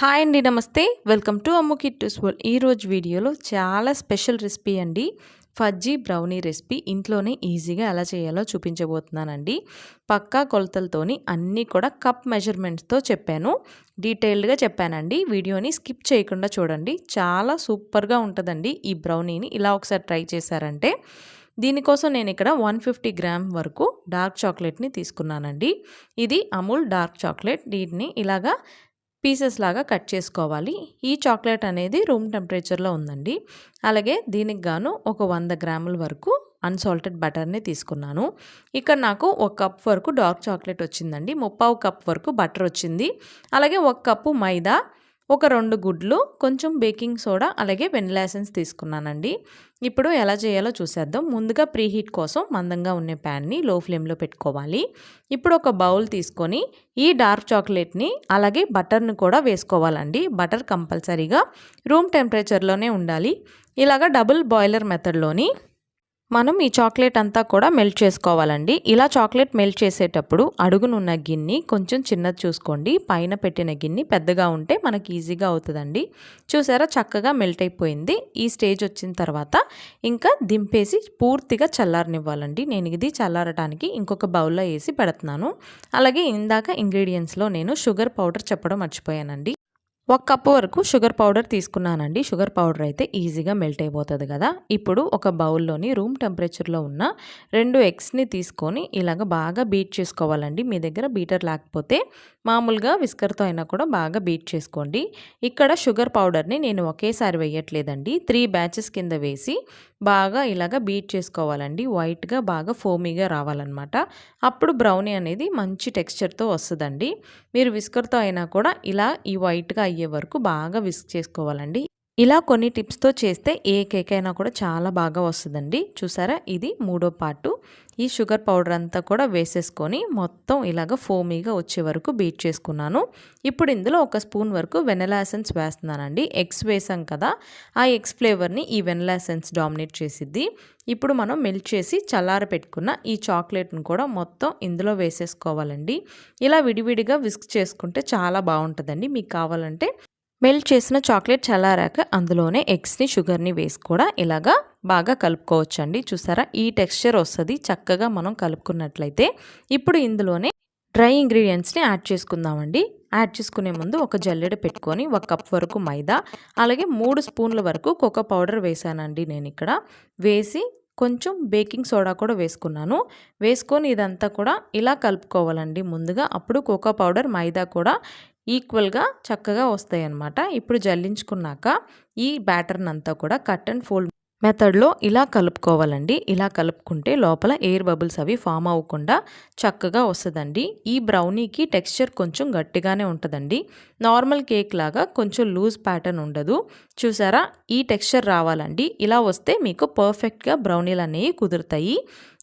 Hi అండి నమస్తే. Welcome to Ammu Kittu's world. ఈరోజు వీడియోలో చాలా స్పెషల్ రెసిపీ అండి. Fudgy brownie recipe. ఇంట్లోనే ఈజీగా ఎలా చేయాలో చూపించబోతున్నానండి. పక్కా కొలతలతోని అన్నీ కూడా కప్ మెజర్మెంట్స్తో చెప్పాను. డీటెయిల్డ్గా చెప్పానండి. వీడియోని స్కిప్ చేయకుండా చూడండి. చాలా సూపర్గా ఉంటుందండి ఈ బ్రౌనీని. ఇలా ఒకసారి ట్రై చేశారంటే దీనికోసం నేను ఇక్కడ వన్ ఫిఫ్టీ గ్రామ్ వరకు డార్క్ చాక్లెట్ని తీసుకున్నానండి. ఇది అమూల్ డార్క్ చాక్లెట్. దీన్ని ఇలాగా పీసెస్ లాగా కట్ చేసుకోవాలి. ఈ చాక్లెట్ అనేది రూమ్ టెంపరేచర్లో ఉందండి. అలాగే దీనికి గాను ఒక వంద గ్రాముల వరకు అన్సాల్టెడ్ బటర్ని తీసుకున్నాను. ఇక్కడ నాకు ఒక కప్ వరకు డార్క్ చాక్లెట్ వచ్చిందండి. ముప్పావు కప్ వరకు బటర్ వచ్చింది. అలాగే ఒక కప్పు మైదా ఒక రెండు గుడ్లు కొంచెం బేకింగ్ సోడా అలాగే వెనిలా ఎసెన్స్ తీసుకున్నానండి. ఇప్పుడు ఎలా చేయాలో చూసేద్దాం. ముందుగా ప్రీహీట్ కోసం మందంగా ఉండే ప్యాన్ని లో ఫ్లేమ్లో పెట్టుకోవాలి. ఇప్పుడు ఒక బౌల్ తీసుకొని ఈ డార్క్ చాక్లెట్ని అలాగే బటర్ని కూడా వేసుకోవాలండి. బటర్ కంపల్సరీగా రూమ్ టెంపరేచర్లోనే ఉండాలి. ఇలాగ డబుల్ బాయిలర్ మెథడ్లోని మనం ఈ చాక్లెట్ అంతా కూడా మెల్ట్ చేసుకోవాలండి. ఇలా చాక్లెట్ మెల్ట్ చేసేటప్పుడు అడుగునున్న గిన్నె కొంచెం చిన్నది చూసుకోండి. పైన పెట్టిన గిన్నె పెద్దగా ఉంటే మనకి ఈజీగా అవుతుందండి. చూసారా? చక్కగా మెల్ట్ అయిపోయింది. ఈ స్టేజ్ వచ్చిన తర్వాత ఇంకా దింపేసి పూర్తిగా చల్లారనివ్వాలండి. నేను ఇది చల్లారటానికి ఇంకొక బౌల్లో వేసి పెడుతున్నాను. అలాగే ఇందాక ఇంగ్రీడియంట్స్లో నేను షుగర్ పౌడర్ చెప్పడం మర్చిపోయానండి. ఒక కప్పు వరకు షుగర్ పౌడర్ తీసుకున్నానండి. షుగర్ పౌడర్ అయితే ఈజీగా మెల్ట్ అయిపోతుంది కదా. ఇప్పుడు ఒక బౌల్లోని రూమ్ టెంపరేచర్లో ఉన్న రెండు ఎగ్స్ని తీసుకొని ఇలాగ బాగా బీట్ చేసుకోవాలండి. మీ దగ్గర బీటర్ లేకపోతే మామూలుగా విస్కర్తో అయినా కూడా బాగా బీట్ చేసుకోండి. ఇక్కడ షుగర్ పౌడర్ని నేను ఒకేసారి వేయట్లేదండి. త్రీ బ్యాచెస్ కింద వేసి బాగా ఇలాగ బీట్ చేసుకోవాలండి. వైట్గా బాగా ఫోమీగా రావాలన్నమాట. అప్పుడు బ్రౌనీ అనేది మంచి టెక్స్చర్తో వస్తుందండి. మీరు విస్కర్తో అయినా కూడా ఇలా ఈ వైట్గా అయ్యే వరకు బాగా విస్క్ చేసుకోవాలండి. ఇలా కొన్ని టిప్స్తో చేస్తే ఏ కేక్ అయినా కూడా చాలా బాగా వస్తుందండి. చూసారా? ఇది మూడో పార్టు. ఈ షుగర్ పౌడర్ అంతా కూడా వేసేసుకొని మొత్తం ఇలాగ ఫోమీగా వచ్చే వరకు బీట్ చేసుకున్నాను. ఇప్పుడు ఇందులో ఒక స్పూన్ వరకు వెనలా ఎసెన్స్ వేస్తున్నానండి. ఎగ్స్ వేసాం కదా ఆ ఎగ్స్ ఫ్లేవర్ని ఈ వెనలా ఎసెన్స్ డామినేట్ చేసిద్ది. ఇప్పుడు మనం మెల్ట్ చేసి చల్లార పెట్టుకున్న ఈ చాక్లెట్ను కూడా మొత్తం ఇందులో వేసేసుకోవాలండి. ఇలా విడివిడిగా విస్క్ చేసుకుంటే చాలా బాగుంటుందండి. మీకు కావాలంటే మెల్ట్ చేసిన చాక్లెట్ చల్లారాక అందులోనే ఎగ్స్ని షుగర్ని వేసి కూడా ఇలాగా బాగా కలుపుకోవచ్చండి. చూసారా? ఈ టెక్స్చర్ వస్తుంది. చక్కగా మనం కలుపుకున్నట్లయితే ఇప్పుడు ఇందులోనే డ్రై ఇంగ్రీడియంట్స్ని యాడ్ చేసుకుందామండి. యాడ్ చేసుకునే ముందు ఒక జల్లెడ పెట్టుకొని ఒక కప్ వరకు మైదా అలాగే మూడు స్పూన్ల వరకు కోకో పౌడర్ వేసానండి నేను ఇక్కడ. వేసి కొంచెం బేకింగ్ సోడా కూడా వేసుకున్నాను. వేసుకొని ఇదంతా కూడా ఇలా కలుపుకోవాలండి ముందుగా. అప్పుడు కోకో పౌడర్ మైదా కూడా ఈక్వల్గా చక్కగా వస్తాయి అన్నమాట ఇప్పుడు జల్లించుకున్నాక ఈ బ్యాటర్ని అంతా కూడా కట్ అండ్ ఫోల్డ్ మెథడ్లో ఇలా కలుపుకోవాలండి. ఇలా కలుపుకుంటే లోపల ఎయిర్ బబుల్స్ అవి ఫామ్ అవ్వకుండా చక్కగా వస్తుందండి. ఈ బ్రౌనీకి టెక్స్చర్ కొంచెం గట్టిగానే ఉంటుందండి. నార్మల్ కేక్ లాగా కొంచెం లూజ్ ప్యాటర్న్ ఉండదు. చూసారా? ఈ టెక్స్చర్ రావాలండి. ఇలా వస్తే మీకు పర్ఫెక్ట్గా బ్రౌనీలు అనేవి కుదురుతాయి.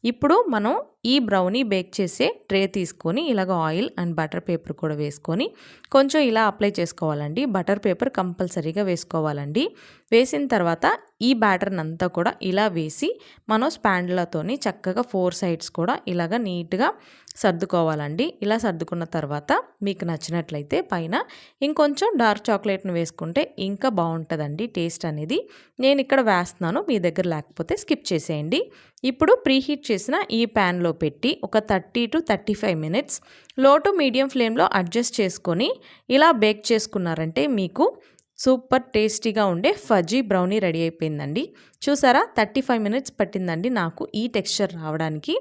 ఇప్పుడు మనం ఈ బ్రౌనీ బేక్ చేసే ట్రే తీసుకొని ఇలాగ ఆయిల్ అండ్ బటర్ పేపర్ కూడా వేసుకొని కొంచెం ఇలా అప్లై చేసుకోవాలండి. బటర్ పేపర్ కంపల్సరీగా వేసుకోవాలండి. వేసిన తర్వాత ఈ బ్యాటర్ని అంతా కూడా ఇలా వేసి మనం స్పాండ్లతోని చక్కగా ఫోర్ సైడ్స్ కూడా ఇలాగ నీట్గా సర్దుకోవాలండి. ఇలా సర్దుకున్న తర్వాత మీకు నచ్చినట్లయితే పైన ఇంకొంచెం డార్క్ చాక్లెట్ని వేసుకుంటే ఇంకా బాగుంటుందండి టేస్ట్ అనేది. నేను ఇక్కడ వేస్తున్నాను మీ దగ్గర లేకపోతే స్కిప్ చేసేయండి. ఇప్పుడు ప్రీహీట్ చేసిన ఈ ప్యాన్లో పెట్టి ఒక థర్టీ టు థర్టీ ఫైవ్ మినిట్స్లో టు మీడియం ఫ్లేమ్లో అడ్జస్ట్ చేసుకొని ఇలా బేక్ చేసుకున్నారంటే మీకు సూపర్ టేస్టీగా ఉండే ఫజీ బ్రౌనీ రెడీ అయిపోయిందండి. చూసారా? థర్టీ ఫైవ్ మినిట్స్ పట్టిందండి నాకు ఈ టెక్స్చర్ రావడానికి.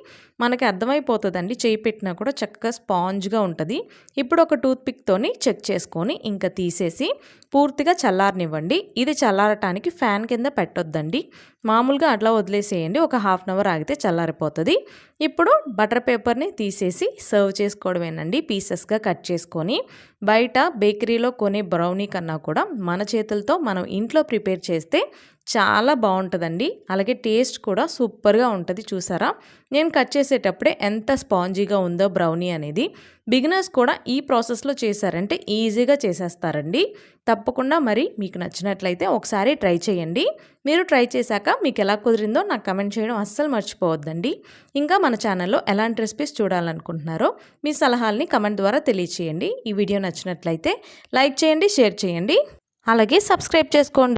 మనకి అర్థమైపోతుందండి చేయి పెట్టినా కూడా చక్కగా స్పాంజ్గా ఉంటుంది. ఇప్పుడు ఒక టూత్ పిక్తోని చెక్ చేసుకొని ఇంకా తీసేసి పూర్తిగా చల్లారనివ్వండి. ఇది చల్లారటానికి ఫ్యాన్ కింద పెట్టొద్దండి. మామూలుగా అట్లా వదిలేసేయండి. ఒక హాఫ్ అన్ అవర్ ఆగితే చల్లారిపోతుంది. ఇప్పుడు బటర్ పేపర్ని తీసేసి సర్వ్ చేసుకోవడమేనండి. పీసెస్గా కట్ చేసుకొని బయట బేకరీలో కొనే బ్రౌనీ కన్నా కూడా మన చేతులతో మనం ఇంట్లో ప్రిపేర్ చేస్తే చాలా బాగుంటుందండి అలాగే టేస్ట్ కూడా సూపర్గా ఉంటుంది చూసారా? నేను కట్ చేసేటప్పుడే ఎంత స్పాంజీగా ఉందో బ్రౌనీ అనేది. బిగినర్స్ కూడా ఈ ప్రాసెస్లో చేశారంటే ఈజీగా చేసేస్తారండి. తప్పకుండా మరి మీకు నచ్చినట్లయితే ఒకసారి ట్రై చేయండి. మీరు ట్రై చేశాక మీకు ఎలా కుదిరిందో నాకు కమెంట్ చేయడం అస్సలు మర్చిపోవద్దండి. ఇంకా మన ఛానల్లో ఎలాంటి రెసిపీస్ చూడాలనుకుంటున్నారో మీ సలహాల్ని కమెంట్ ద్వారా తెలియచేయండి. ఈ వీడియో నచ్చినట్లయితే లైక్ చేయండి షేర్ చేయండి. అలాగే సబ్స్క్రైబ్ చేసుకోండి.